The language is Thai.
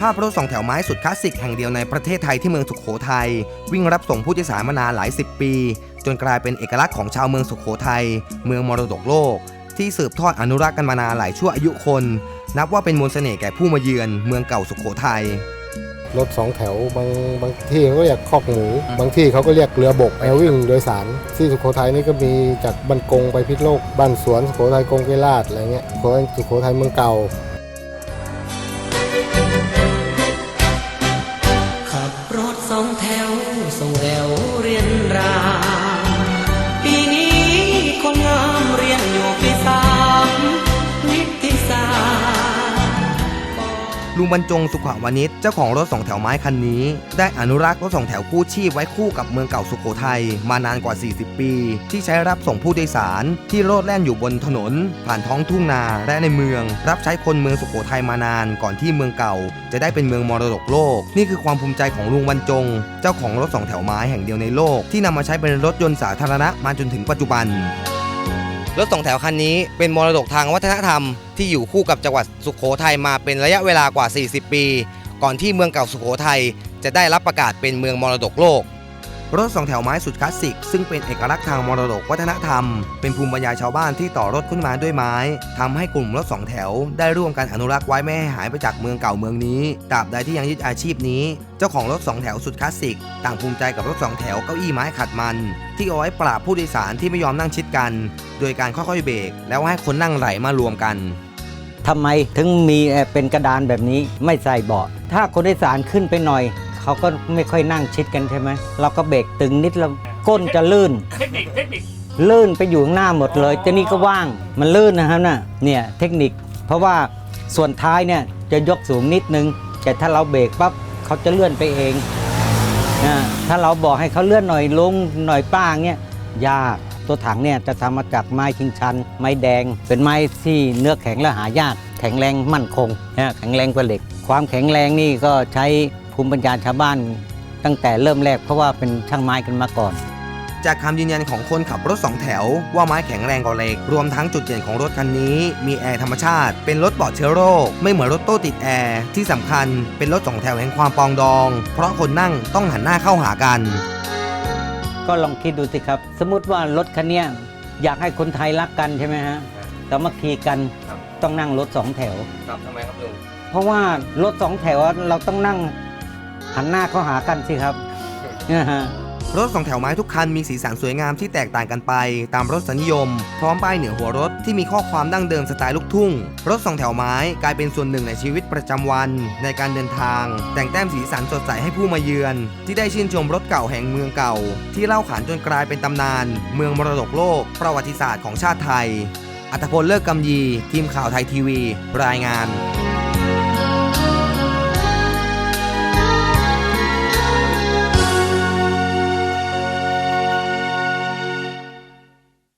ภาพรถสองแถวไม้สุดคลาสสิกแห่งเดียวในประเทศไทยที่เมืองสุขโขทัยวิ่งรับส่งผู้โดยสารมานานหลายสิบปี จนกลายเป็นเอกลักษณ์ของชาวเมืองสุขโขทัยเมืองมรดกโลก ที่สืบทอดอนุรักษ์กันมานานหลายชั่วอายุคน นับว่าเป็นมนต์เสน่ห์แก่ผู้มาเยือนเมืองเก่าสุขโขทัยรถสองแถวบางบางที่เขาเรียกคอกหมู บางที่เขาก็เรียกเรือบกแอลวิ่งโดยสาร ที่สุโขทัยนี่ก็มีจากบันกงไปพิษโลกบ้านสวนสุโขทัยกงเกลาดอะไรเงี้ยสุโขทัยสุโขทัยเมืองเก่า ลุงบรรจงสุขวานิชเจ้าของรถสองแถวไม้คันนี้ ได้อนุรักษ์รถสองแถวกู้ชีพไว้คู่กับเมืองเก่าสุขโขทัยมานานกว่า 40 ปี ที่ใช้รับส่งผู้โดยสาร ที่โลดแล่นอยู่บนถนน ผ่านท้องทุ่งนาและในเมือง รับใช้คนเมืองสุขโขทัยมานานก่อนที่เมืองเก่า จะได้เป็นเมืองมรดกโลก นี่คือความภูมิใจของลุงบรรจง เจ้าของรถสองแถวไม้แห่งเดียวในโลก ที่นำมาใช้เป็นรถยนต์สาธารณะมาจนถึงปัจจุบัน รถสองแถวคันนี้เป็นมรดกทางวัฒนธรรมที่อยู่คู่กับจังหวัดสุขโขทัยมาเป็นระยะเวลากว่า 40 ปี ก่อนที่เมืองเก่าสุขโขทัยจะได้รับประกาศเป็นเมืองมรดกโลก รถสองแถวไม้สุดคลาสสิก ซึ่งเป็นเอกลักษณ์ทางมรดกวัฒนธรรม เป็นภูมิปัญญาชาวบ้านที่ต่อรถขึ้นมาด้วยไม้ทำให้กลุ่มรถสองแถว ได้ร่วมกันอนุรักษ์ไว้ไม่ให้หายไปจากเมืองเก่าเมืองนี้ตราบใดที่ยังยึดอาชีพนี้ เจ้าของรถสองแถวสุดคลาสสิก ต่างภูมิใจกับรถสองแถวเก้าอี้ไม้ขัดมัน ที่เอาไว้ปราบผู้โดยสารที่ไม่ยอมนั่งชิดกัน โดยการค่อยๆเบรกแล้วให้คนนั่งไหลมารวมกันทำไมถึงมีเป็นกระดานแบบนี้ไม่ใส่เบาะถ้าคนโดยสารขึ้นไปหน่อย เขาก็ไม่ค่อยนั่งชิดกันใช่ไหมเราก็เบรกตึงนิดแล้วก้นจะลื่นลื่นไปอยู่ข้างหน้าหมดเลย แต่นี่ก็ว่าง มันลื่นนะครับน่ะ เนี่ยเทคนิค เพราะว่าส่วนท้ายเนี่ยจะยกสูงนิดนึง แต่ถ้าเราเบรกปั๊บเขาจะเลื่อนไปเองนะถ้าเราบอกให้เขาเลื่อนหน่อยลงหน่อยป้างเนี่ยยาก ตัวถังเนี่ยจะทำมาจากไม้ชิงชัน ไม้แดง เป็นไม้ที่เนื้อแข็งและหายาก แข็งแรงมั่นคงนะแข็งแรงกว่าเหล็ก ความแข็งแรงนี่ก็ใช้ ภูมิปัญญาชาวบ้าน ตั้งแต่เริ่มแรกเพราะว่าเป็นช่างไม้กันมาก่อน จากคำยืนยันของคนขับรถสองแถว ว่าไม้แข็งแรงกว่าเหล็ก รวมทั้งจุดเด่นของรถคันนี้ มีแอร์ธรรมชาติ เป็นรถปลอดเชื้อโรค ไม่เหมือนรถโต้ติดแอร์ ที่สำคัญเป็นรถสองแถวแห่งความปรองดอง เพราะคนนั่งต้องหันหน้าเข้าหากัน ก็ลองคิดดูสิครับ สมมติว่ารถคันเนี้ยอยากให้คนไทยรักกันใช่ไหมฮะสามัคคีกันครับ ต้องนั่งรถสองแถว ครับทำไมครับลุง เพราะว่ารถสองแถวอะเราต้องนั่ง หันหน้าเข้าหากันสิครับ รถสองแถวไม้ทุกคันมีสีสันสวยงามที่แตกต่างกันไป ตามรสนิยม พร้อมป้ายเหนือหัวรถที่มีข้อความดั้งเดิมสไตล์ลูกทุ่ง รถสองแถวไม้กลายเป็นส่วนหนึ่งในชีวิตประจำวันในการเดินทาง แต่งแต้มสีสันสดใสให้ผู้มาเยือน ที่ได้ชื่นชมรถเก่าแห่งเมืองเก่า ที่เล่าขานจนกลายเป็นตำนาน เมืองมรดกโลก ประวัติศาสตร์ของชาติไทยอัตพลเลิกกำยี ทีมข่าวไทยทีวี รายงาน